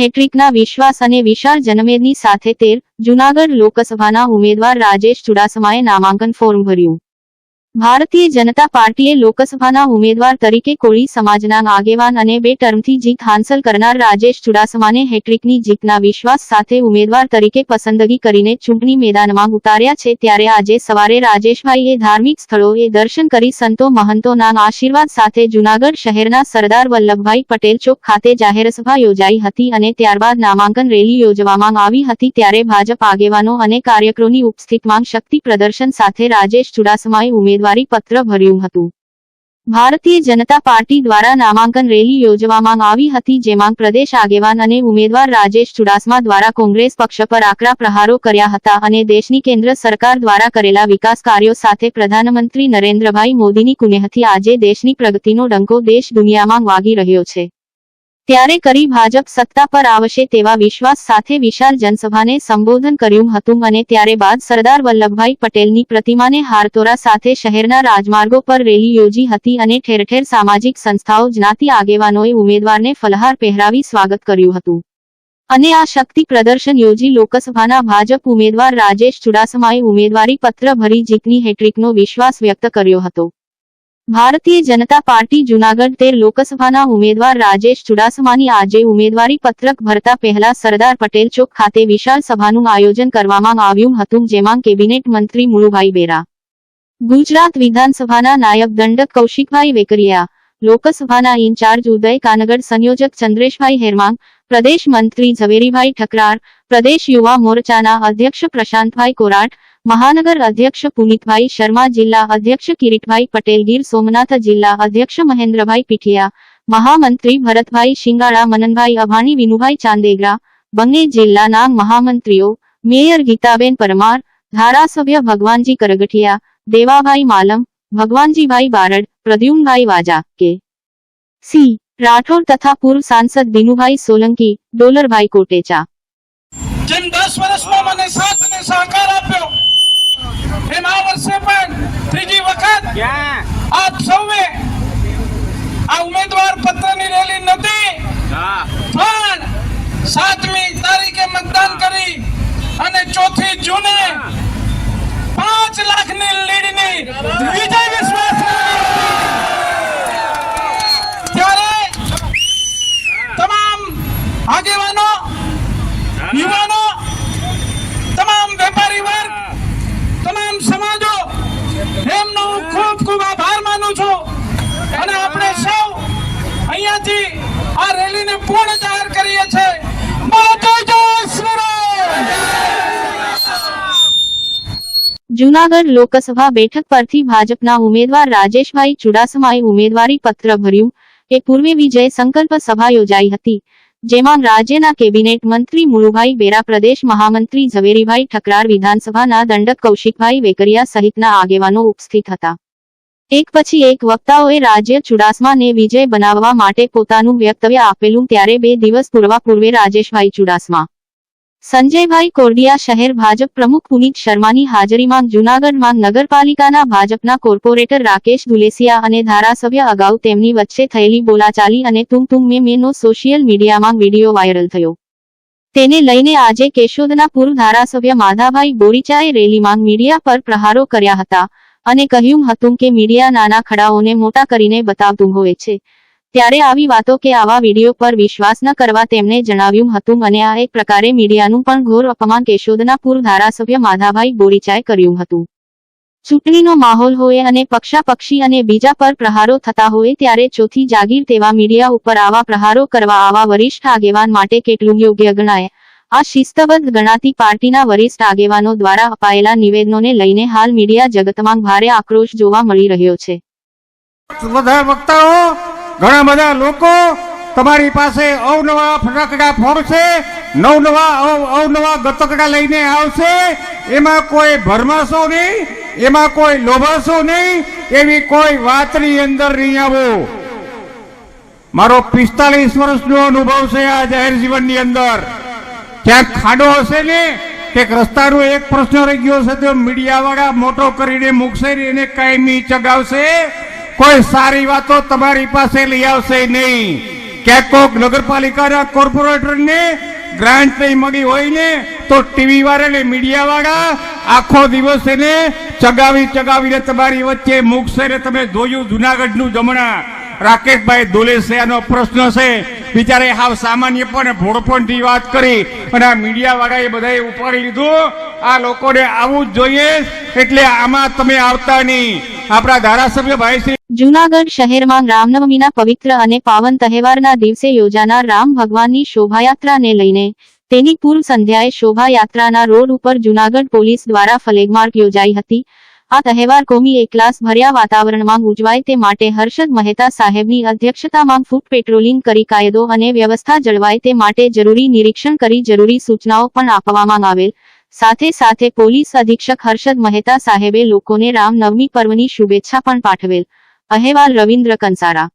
હેટ્રિકના વિશ્વાસ અને વિશાળ જનમેદની સાથે તેર જૂનાગઢ લોકસભાના ઉમેદવાર રાજેશ ચુડાસમાએ નામાંકન ફોર્મ ભર્યું. ભારતીય જનતા પાર્ટીએ લોકસભાના ઉમેદવાર તરીકે કોળી સમાજના આગેવાન અને બે ટર્મથી જીત હાંસલ કરનાર રાજેશ ચુડાસમાને હેટ્રિકની જીતના વિશ્વાસ સાથે ઉમેદવાર તરીકે પસંદગી કરીને ચૂંટણી મેદાનમાં ઉતાર્યા છે. ત્યારે આજે સવારે રાજેશભાઈએ ધાર્મિક સ્થળોએ દર્શન કરી સંતો મહંતોના આશીર્વાદ સાથે જૂનાગઢ શહેરના સરદાર વલ્લભભાઈ પટેલ ચોક ખાતે જાહેરસભા યોજાઈ હતી અને ત્યારબાદ નામાંકન રેલી યોજવામાં આવી હતી. ત્યારે ભાજપ આગેવાનો અને કાર્યકરોની ઉપસ્થિતમાં શક્તિ પ્રદર્શન સાથે રાજેશ ચુડાસમાએ ઉમેદવારી પત્ર ભર્યું હતું. ભારતીય જનતા પાર્ટી દ્વારા નામાંકન રેલી યોજવામાં આવી હતી જેમાં પ્રદેશ આગેવાન અને ઉમેદવાર રાજેશ ચુડાસમા દ્વારા કોંગ્રેસ પક્ષ પર આકરા પ્રહારો કર્યા હતા અને દેશની કેન્દ્ર સરકાર દ્વારા કરેલા વિકાસ કાર્યો સાથે પ્રધાનમંત્રી નરેન્દ્રભાઈ મોદીની કુનેહથી આજે દેશની પ્રગતિનો ડંકો દેશ દુનિયામાં વાગી રહ્યો છે. ત્યારે કરી ભાજપ સત્તા પર આવશે તેવા વિશ્વાસ સાથે વિશાળ જનસભાને સંબોધન કર્યું હતું અને ત્યારે બાદ સરદાર વલ્લભભાઈ પટેલની પ્રતિમાને હારતોરા સાથે શહેરના રાજમાર્ગો પર રેલી યોજી હતી અને ઠેર ઠેર સામાજિક સંસ્થાઓ, જ્ઞાતિ આગેવાનોએ ઉમેદવારને ફલહાર પહેરાવી સ્વાગત કર્યું હતું. અને આ શક્તિ પ્રદર્શન યોજી લોકસભાના ભાજપ ઉમેદવાર રાજેશ ચુડાસમાએ ઉમેદવારી પત્ર ભરી જીતની હેટ્રિકનો વિશ્વાસ વ્યક્ત કર્યો હતો. ભારતીય જનતા પાર્ટી જુનાગઢ તેર લોકસભાના ઉમેદવાર રાજેશ ચુડાસમાની આજે ઉમેદવારી પત્રક ભરતા પહેલા સરદાર પટેલ ચોક ખાતે વિશાળ સભાનું આયોજન કરવામાં આવ્યું હતું, જેમાં કેબિનેટ મંત્રી મુળુભાઈ બેરા, ગુજરાત વિધાનસભાના નાયબ દંડક કૌશિકભાઈ વેકરિયા લોકસભાના ઇન્ચાર્જ ઉદય કાનગર, સંયોજક ચંદ્રેશભાઈ હેરમાંગ, પ્રદેશ મંત્રી ઝવેરીભાઈ ઠકરાર, પ્રદેશ યુવા મોરચાના અધ્યક્ષ પ્રશાંતભાઈ કોરાટ, મહાનગર અધ્યક્ષ પુનિતભાઈ શર્મા, જિલ્લા અધ્યક્ષ કિરીટભાઈ પટેલ, ગીર સોમનાથ જિલ્લા અધ્યક્ષ મહેન્દ્રભાઈ પીઠિયા, મહામંત્રી ભરતભાઈ શિંગાળા, મનનભાઈ અભાણી, વિનુભાઈ ચાંદેગરા, બંને જિલ્લાના મહામંત્રીઓ, મેયર ગીતાબેન પરમાર, ધારાસભ્ય ભગવાનજી કરગઠિયા, દેવાભાઈ માલમ, ભગવાનજીભાઈ બારડ પ્રદ્યુમભાઈ વાજા કે સી. રાઠોડ તથા પૂર્વ સાંસદ દિનુભાઈ સોલંકી, ડોલરભાઈ કોટેચા. જેમ દસ વર્ષમાં મને સાથ અને સહકાર આપ્યો, એમ આ વર્ષે પણ ત્રીજી વખત આપ સૌએ આ ઉમેદવાર પત્રની રેલી નથી, પણ સાતમી તારીખે મતદાન કરી અને ચોથી જૂને પાંચ લાખની લીડની વિજય વિશ્વાસ ત્યારે તમામ આગેવાનો યુવાનો તમામ વેપારી વર્ગ તમામ સમાજો એમનો હું ખૂબ ખૂબ આભાર માનું છું. અને આપણે સૌ અહીંયાથી આ રેલીને પૂર્ણ જાહેર કરીએ છીએ. જૂનાગઢ લોકસભા બેઠક પરથી ભાજપના ઉમેદવાર રાજેશભાઈ ચુડાસમાએ ઉમેદવારી પત્ર ભર્યું એ પૂર્વે વિજય સંકલ્પ સભા યોજાઈ હતી. જેમાં રાજ્યના કેબિનેટ મંત્રી મુળુભાઈ બેરા, પ્રદેશ મહામંત્રી ઝવેરીભાઈ ઠકરાર, વિધાનસભાના દંડક કૌશિકભાઈ વેકરિયા સહિતના આગેવાનો ઉપસ્થિત હતા. એક પછી એક વક્તાઓએ રાજ્ય ચુડાસમાને વિજય બનાવવા માટે પોતાનું વ્યક્તવ્ય આપેલું, ત્યારે બે દિવસ પૂર્વા પૂર્વે રાજેશભાઈ ચુડાસમા સંજયભાઈ કોરડિયા શહેર ભાજપ પ્રમુખ પુનિત શર્માની હાજરીમાં જૂનાગઢમાં નગરપાલિકાના ભાજપના કોર્પોરેટર રાકેશ દુલેસિયા અને ધારાસભ્ય અગાઉ તેમની વચ્ચે થયેલી બોલાચાલી અને તુમ તુમ મેનો સોશિયલ મીડિયામાં વીડિયો વાયરલ થયો. તેને લઈને આજે કેશોદના પૂર્વ ધારાસભ્ય માધાભાઈ બોરીચાએ રેલીમાં મીડિયા પર પ્રહારો કર્યા હતા અને કહ્યું હતું કે મીડિયા નાના ખડાઓને મોટા કરીને બતાવતું હોય છે. ત્યારે આવી વાતો કે આવા વીડિયો પર વિશ્વાસ ન કરવા તેમણે જણાવ્યું હતું અને આ એક પ્રકારે મીડિયાનું પણ ઘોર અપમાન કેશોદના પૂર્વ ધારાસભ્ય માધાભાઈ બોરીચાએ કર્યું હતું. ચૂંટણીનો માહોલ હોય અને પક્ષાપક્ષી અને બીજા પર પ્રહારો થતા હોય ત્યારે ચોથી જાગીર તેવા મીડિયા ઉપર આવા પ્રહારો કરવા આવા વરિષ્ઠ આગેવાન માટે કેટલું યોગ્ય ગણાય? આ શિસ્તબદ્ધ ગણાતી પાર્ટીના વરિષ્ઠ આગેવાનો દ્વારા અપાયેલા નિવેદનોને લઈને હાલ મીડિયા જગતમાં ભારે આક્રોશ જોવા મળી રહ્યો છે. ઘણા બધા લોકો તમારી પાસે અવનવા ફટાકડા ફોડશે, નવનવા અવ- અવનવા ગતકડા લઈને આવશે. એમાં કોઈ ભરમાશો નહીં, એમાં કોઈ લોભાશો નહીં, એવી કોઈ વાતની અંદર નહીં આવો. મારો પિસ્તાલીસ વર્ષનો અનુભવ છે આ જાહેર જીવનની અંદર. ક્યાંક ખાડો હશે ને કે રસ્તાનો એક પ્રશ્ન રહી ગયો છે તો મીડિયાવાળા મોટો કરીને મૂકશે એને કાયમી ચગાવશે. કોઈ સારી વાતો તમારી પાસે લઈ આવશે નહીં. ક્યાંક કોક નગરપાલિકાના કોર્પોરેટરને ગ્રાન્ટ નહીં મળી હોય ને, તો ટીવી વાળા ને મીડિયા વાળા આખો દિવસ એને ચગાવી ચગાવીને તમારી વચ્ચે મૂકશે ને તમે જોયું જુનાગઢનું જમણા. રાકેશભાઈ દોલેસિયાનો પ્રશ્ન છે. બિચારે હાવ સામાન્ય પણ ભોળપણથી વાત કરી અને આ મીડિયા વાળાએ બધાએ ઉપાડી લીધું. આ લોકોને આવું જોઈએ, એટલે આમાં તમે આવતા નહીં. આપણા ધારાસભ્ય ભાઈ શ્રી જૂનાગઢ શહેરમાં રામનવમીના પવિત્ર અને પાવન તહેવારના દિવસે યોજાનાર રામ ભગવાનની શોભાયાત્રાને લઈને તેની પૂર્વ સંધ્યાએ શોભાયાત્રાના રોડ ઉપર જૂનાગઢ પોલીસ દ્વારા ફલેગમાર્ક યોજાઈ હતી. આ તહેવાર કોમી એકલાસ ભર્યા વાતાવરણમાં ઉજવાય તે માટે હર્ષદ મહેતા સાહેબની અધ્યક્ષતામાં ફૂટ પેટ્રોલિંગ કરી કાયદો અને વ્યવસ્થા જળવાય તે માટે જરૂરી નિરીક્ષણ કરી જરૂરી સૂચનાઓ પણ આપવામાં આવેલ. સાથે સાથે પોલીસ અધિક્ષક હર્ષદ મહેતા સાહેબે લોકોને રામનવમી પર્વની શુભેચ્છા પણ પાઠવેલ. અહેવાલ રવિન્દ્ર કંસારા.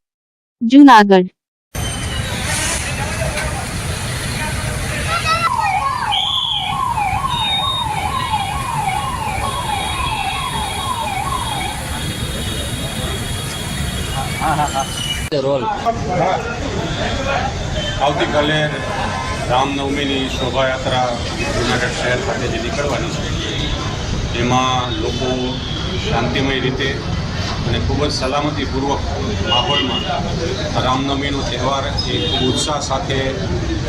જૂનાગઢ. આવતીકાલે રામનવમીની શોભાયાત્રા જૂનાગઢ શહેર ખાતેથી નીકળવાની છે, એમાં લોકો શાંતિમય રીતે અને ખૂબ જ સલામતીપૂર્વક માહોલમાં રામનવમીનો તહેવાર એ ખૂબ ઉત્સાહ સાથે,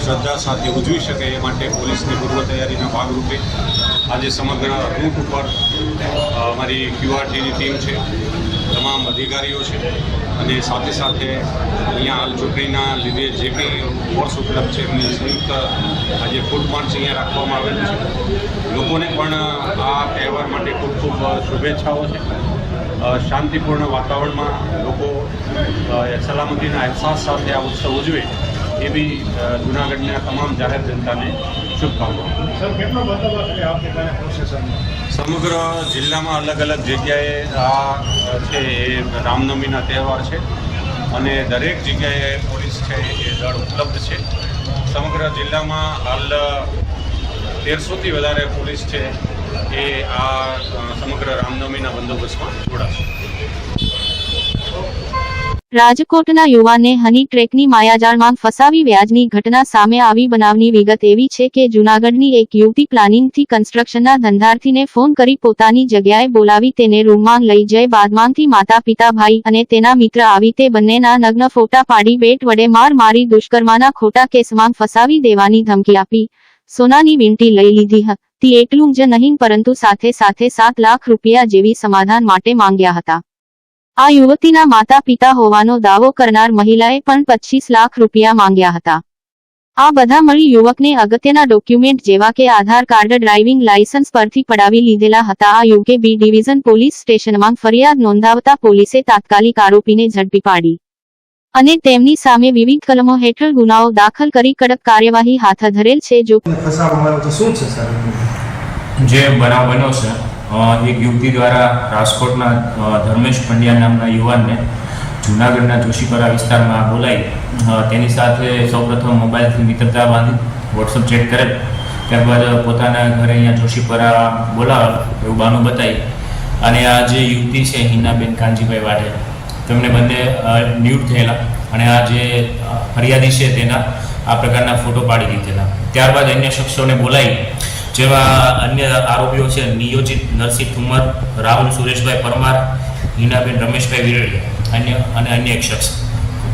શ્રદ્ધા સાથે ઉજવી શકે એ માટે પોલીસની પૂર્વ તૈયારીના ભાગરૂપે આજે સમગ્ર રૂટ ઉપર અમારી ક્યુઆરટીની ટીમ છે તમામ અધિકારીઓ છે અને સાથે સાથે અહીંયા હાલ ચૂંટણીના લીધે જે કંઈ ફોર્સ ઉપલબ્ધ છે એમની સંયુક્ત આજે ફૂડ માર્ચ અહીંયા રાખવામાં આવેલું છે. લોકોને પણ આ તહેવાર માટે ખૂબ ખૂબ શુભેચ્છાઓ છે. શાંતિપૂર્ણ વાતાવરણમાં લોકો સલામતીના અહેસાસ સાથે આ ઉત્સવ ઉજવે. એવી જૂનાગઢના તમામ જાહેર જનતાને શુભકામનાઓ. સમગ્ર જિલ્લામાં અલગ અલગ જગ્યાએ આ છે એ રામનવમીના તહેવાર છે અને દરેક જગ્યાએ પોલીસ છે એ દળ ઉપલબ્ધ છે. સમગ્ર જિલ્લામાં હાલ તેરસોથી વધારે પોલીસ છે એ આ સમગ્ર રામનવમીના બંદોબસ્તમાં જોડાશે. રાજકોટના યુવાનને હની ટ્રેકની માયાજાળમાં ફસાવી વ્યાજની ઘટના સામે આવી બનાવની વિગત એવી છે કે જૂનાગઢની એક યુવતી પ્લાનિંગથી કન્સ્ટ્રક્શનના ધંધાર્થીને ફોન કરી પોતાની જગ્યાએ બોલાવી તેને રૂમમાં લઈ જઈ બાદમાંથી માતા, પિતા, ભાઈ અને તેના મિત્ર આવી તે બંનેના નગ્ન ફોટા પાડી બેટ વડે માર મારી દુષ્કર્માના ખોટા કેસમાં ફસાવી દેવાની ધમકી આપી. સોનાની વીંટી લઈ લીધી હતી એટલું જ નહીં પરંતુ સાથે સાથે સાત લાખ રૂપિયા જેવી સમાધાન માટે માંગ્યા હતા. આ યુવતીના માતા પિતા હોવાનો દાવો કરનાર મહિલાએ પણ પચીસ લાખ રૂપિયા માંગ્યા હતા. આ બધા મળી યુવકને અગત્યના ડોક્યુમેન્ટ જેવા કે આધાર કાર્ડ ડ્રાઇવિંગ લાયસન્સ પરથી પડાવી લીધેલા હતા. આ યુકે બી ડિવિઝન પોલીસ સ્ટેશનમાં ફરિયાદ નોંધાવતા પોલીસે તાત્કાલિક આરોપીને ઝડપી પાડી અને તેમની સામે વિવિધ કલમો હેઠળ ગુનાઓ દાખલ કરી કડક કાર્યવાહી હાથ ધરેલ છે. જો ફસાવવામાં આવ્યો તો શું છે સર જે બનાવ બન્યો છે એક યુવતી દ્વારા રાજકોટના ધર્મેશ પંડ્યા નામના યુવાનને જૂનાગઢના જોશીપરા વિસ્તારમાં બોલાવી તેની સાથે સૌપ્રથમ મોબાઈલથી મિત્રતા બાંધી વોટ્સઅપ ચેટ કરેલ. ત્યારબાદ પોતાના ઘરે અહીંયા જોશીપરા બોલાવ એવું બાનું બતાવી. અને આ જે યુવતી છે, હિનાબેન કાનજીભાઈ વાઢે, તેમને બંને ન્યૂટ થયેલા. અને આ જે ફરિયાદી છે તેના, આ પ્રકારના ફોટો પાડી દીધેલા. ત્યારબાદ અન્ય શખ્સોને બોલાવી જેવા અન્ય આરોપીઓ છે, નિયોજિત નરસિંહ ઠુમર, રાહુલ સુરેશભાઈ પરમાર, હિનાબેન રમેશભાઈ વિરડિયા અન્ય અને અન્ય એક શખ્સ.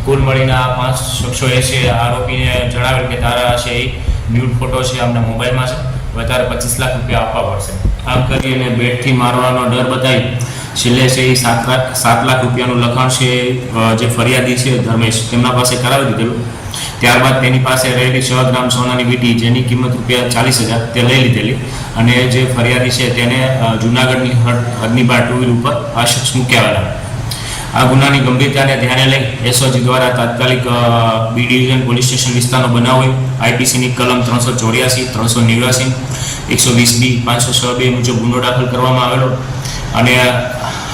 કુલ મળીને આ પાંચ શખ્સોએ છે આરોપીને જણાવેલ કે તારા છે એ ન્યૂડ ફોટો છે, આમના મોબાઈલમાં છે. વધારે પચીસ લાખ રૂપિયા આપવા પડશે. આમ કરી અને બેટથી મારવાનો ડર બતાવી છેલ્લે છે એ સાત લાખ સાત લાખ રૂપિયાનું લખાણ છે જે ફરિયાદી છે ધર્મેશ. તેમના પાસે કરાવી દીધેલું. ત્યારબાદ તેની પાસે રહેલી છ ગ્રામ સોનાની વીટી, જેની કિંમત રૂપિયા ચાલીસ હજાર, તે લઈ લીધેલી. અને જે ફરિયાદી છે તેને જૂનાગઢની હદ હદની બાર ટુ વ્હીલ ઉપર આ શખ્સ મૂક્યા આ ગુનાની ગંભીરતાને ધ્યાને લઈ એસઓજી દ્વારા તાત્કાલિક બી ડિવિઝન પોલીસ સ્ટેશન વિસ્તારનો બનાવ હોય. આઈપીસીની કલમ ત્રણસો ચોર્યાસી, ત્રણસો નેવ્યાસી, એકસો વીસ બી, પાંચસો છ બે મુજબ ગુનો દાખલ કરવામાં આવેલો. અને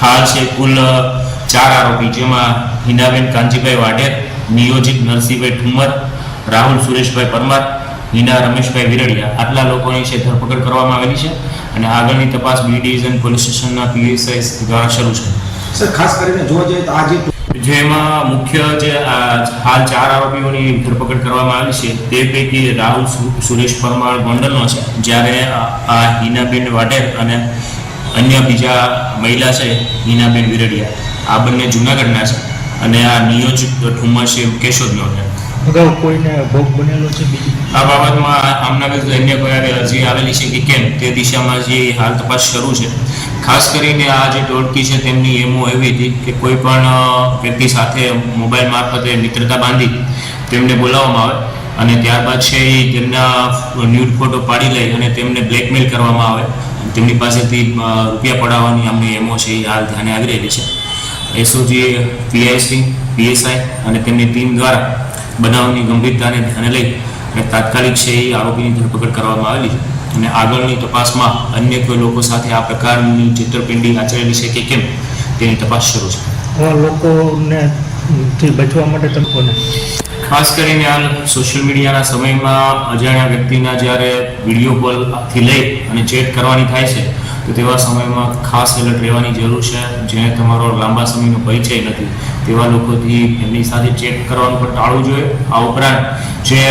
હાલ છે કુલ ચાર આરોપી જેમાં હિનાબેન કાંજીભાઈ વાઢેર નિયોજિત નરસિંહભાઈ ઠુમર રાહુલ સુરેશભાઈ પરમાર હિના રમેશભાઈ વિરડિયા. આટલા લોકોની છે ધરપકડ કરવામાં આવેલી છે અને આગળની તપાસ બી ડિવિઝન પોલીસ સ્ટેશનના પીએસઆઈ દ્વારા શરૂ છે. સર ખાસ કરીને જોવા જઈએ તો આજે જેમાં મુખ્ય જે આ હાલ ચાર આરોપીઓની ધરપકડ કરવામાં આવી છે તે પૈકી રાહુલ સુરેશ પરમાર ગોંડલનો છે. જ્યારે આ- આ હિનાબેન વાઢેર અને અન્ય બીજા મહિલા છે હિનાબેન વિરડિયા. આ બંને જુનાગઢના છે અને આ નિયોજક ઠુમર છે કેશોદનો છે અગાઉ કોઈને ભોગ બનેલો છે આ બાબતમાં આમના વિરુદ્ધ અન્ય કોઈ અરજી આવેલી છે કે કેમ? તે દિશામાં જે હાલ તપાસ શરૂ છે. ખાસ કરીને આ જે ટોળકી છે તેમની એમો એવી હતી કે કોઈ પણ વ્યક્તિ સાથે મોબાઈલ મારફતે મિત્રતા બાંધી તેમને બોલાવવામાં આવે અને ત્યારબાદ છે એ તેમના ન્યૂડ ફોટો પાડી લઈ અને તેમને બ્લેકમેલ કરવામાં આવે. તેમની પાસેથી રૂપિયા પડાવવાની અમને એમઓ છે એ હાલ ધ્યાને આવી રહેલી છે. એસઓજી પીઆઈસી પીએસઆઈ અને તેમની ટીમ દ્વારા બનાવની ગંભીરતાને ધ્યાને લઈ અને તાત્કાલિક છે એ આરોપીની ધરપકડ કરવામાં આવેલી છે. અને આગળની તપાસમાં અન્ય કોઈ લોકો સાથે આ પ્રકારની છેતરપિંડી આચરેલી છે કે કેમ, તેની તપાસ શરૂ છે. લોકોને બચવા માટે તમે કોને ખાસ કરીને હાલ સોશિયલ મીડિયાના સમયમાં અજાણ્યા વ્યક્તિના જ્યારે વીડિયો કોલથી લઈ અને ચેટ કરવાની થાય છે, તો તેવા સમયમાં ખાસ એલર્ટ રહેવાની જરૂર છે. જેને તમારો લાંબા સમયનો પરિચય નથી, તેવા લોકોથી એમની સાથે ચેક કરવાનું પણ ટાળવું જોઈએ. આ ઉપરાંત જે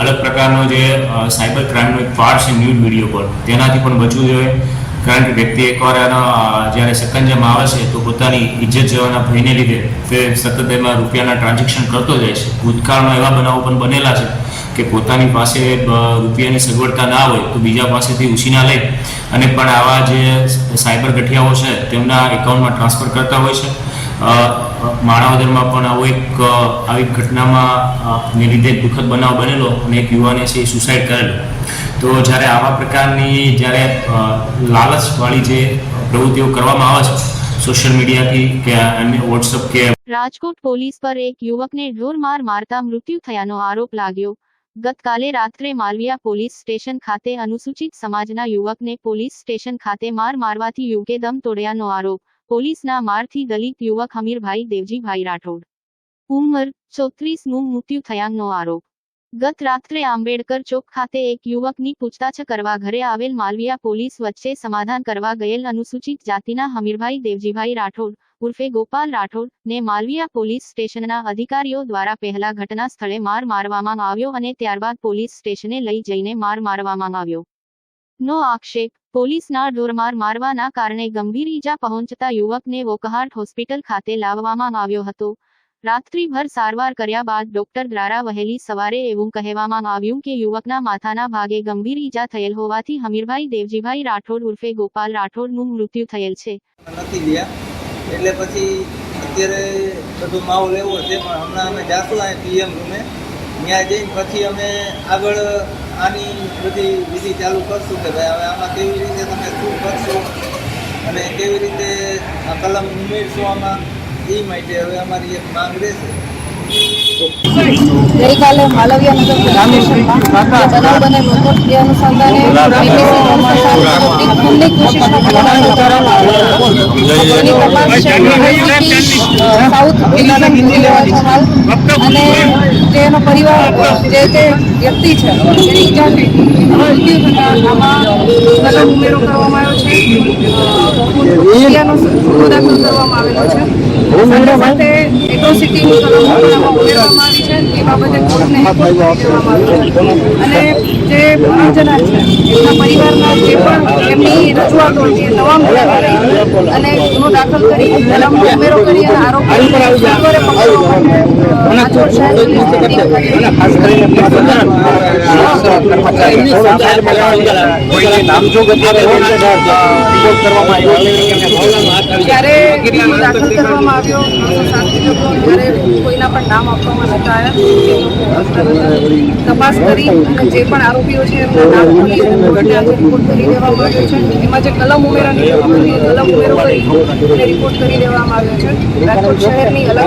અલગ પ્રકારનો જે સાયબર ક્રાઇમનો એક પાર્ટ છે ન્યૂડ વીડિયો કોલ તેનાથી પણ બચવું જોઈએ. કારણ કે વ્યક્તિ એકવાર એના જ્યારે સકંજામાં આવે છે, તો પોતાની ઇજ્જત જવાના ભયને લીધે તે સતત એમાં રૂપિયાના ટ્રાન્ઝેક્શન કરતો જાય છે. ભૂતકાળમાં એવા બનાવો પણ બનેલા છે કે પોતાની પાસે રૂપિયાની સગવડતા ના હોય તો બીજા પાસેથી ઉછીના લઈ અને પણ આવા જે સાયબર ગઠિયાઓ છે, તેમના એકાઉન્ટમાં ટ્રાન્સફર કરતા હોય છે. માણાવદરમાં પણ આવો એક આવી ઘટનામાં ને લીધે દુઃખદ બનાવ બનેલો અને એક યુવાને છે એ સુસાઇડ કરેલો. તો જ્યારે આવા પ્રકારની જ્યારે લાલચવાળી જે પ્રવૃત્તિઓ કરવામાં આવે છે સોશિયલ મીડિયાથી કે અન્ય વોટ્સઅપ કે રાજકોટ પોલીસ પર એક યુવકને ઢોર માર મારતા મૃત્યુ થયાનો આરોપ લાગ્યો. ગતકાલે રાત્રે માલવિયા પોલીસ સ્ટેશન ખાતે અનુસૂચિત સમાજના યુવકને પોલીસ સ્ટેશન ખાતે માર મારવાથી યુવકે દમ તોડ્યાનો આરોપ. પોલીસના મારથી દલિત યુવક હમીરભાઈ દેવજીભાઈ રાઠોડ. ઉંમર ચોત્રીસનું મૃત્યુ થયાનો આરોપ. ગત રાત્રે આંબેડકર ચોક ખાતે એક યુવકની પૂછતાછ કરવા ઘરે આવેલ માલવિયા પોલીસ વચ્ચે સમાધાન કરવા ગયેલ અનુસૂચિત જાતિના હમીરભાઈ દેવજીભાઈ રાઠોડ ઉર્ફે ગોપાલ રાઠોડ ને માલવિયા પોલીસ સ્ટેશનના અધિકારીઓ દ્વારા પહેલા ઘટના સ્થળે માર મારવામાં આવ્યો અને ત્યારબાદ પોલીસ સ્ટેશને લઈ જઈને માર મારવામાં આવ્યો. નો આક્ષેપ, પોલીસના ઢોરમાર મારવાના કારણે ગંભીર ઈજા પહોંચતા યુવકને વોકહાર્ટ હોસ્પિટલ ખાતે લાવવામાં આવ્યો હતો. રાત્રિભર સારવાર કર્યા બાદ ડોક્ટર દ્વારા વહેલી સવારે એવું કહેવામાં આવ્યું કે યુવકના માથાના ભાગે ગંભીર ઈજા થયેલ હોવાથી હમીરભાઈ દેવજીભાઈ રાઠોડ ઉર્ફે ગોપાલ રાઠોડનું મૃત્યુ થયેલ છે. નથી એટલે પછી અત્યારે બધો માહોલ એવો છે પણ હમણાં અમે જાશું અહીં પીએમ રૂમે. ત્યાં જઈને પછી અમે આગળ આની બધી વિધિ ચાલુ કરશું કે ભાઈ હવે આમાં કેવી રીતે તમે શું કરશો અને કેવી રીતે કલમ ઉમેરશો આમાં? એ માટે હવે અમારી એક માંગ રહેશે. ગઈકાલે માલવિયા નગર બનાવ બનેલો હતો તે અનુસંધાને ખુલ્લી કોશિશનો સાઉથ અને તેનો પરિવાર જે તે વ્યક્તિ છે તેની ઈજા થઈ મૃત્યુ થતાં આમાં કલમ ઉમેરો કરવામાં આવ્યો છે. અને જે બનાવજનાર છે એમના પરિવારના જે પણ એમની રજૂઆતો હતી તમામ ધ્યાનમાં અને ગુનો દાખલ કરી કલમનો ઉમેરો કરી અને પકડવા માટે જ્યારે ગુનો દાખલ કરવામાં આવ્યો? ત્યારે કોઈના પણ નામ આપવામાં નતા આવ્યા. તપાસ કરી અને જે પણ આરોપીઓ છે એમના નામ ખોલી અને કોર્ટને રિપોર્ટ કરી દેવામાં આવ્યો છે. એમાં જે કલમ ઉમેરાની કલમ ઉમેરો કરી રિપોર્ટ કરી દેવામાં આવ્યો છે. રાજકોટ શહેરની અલગ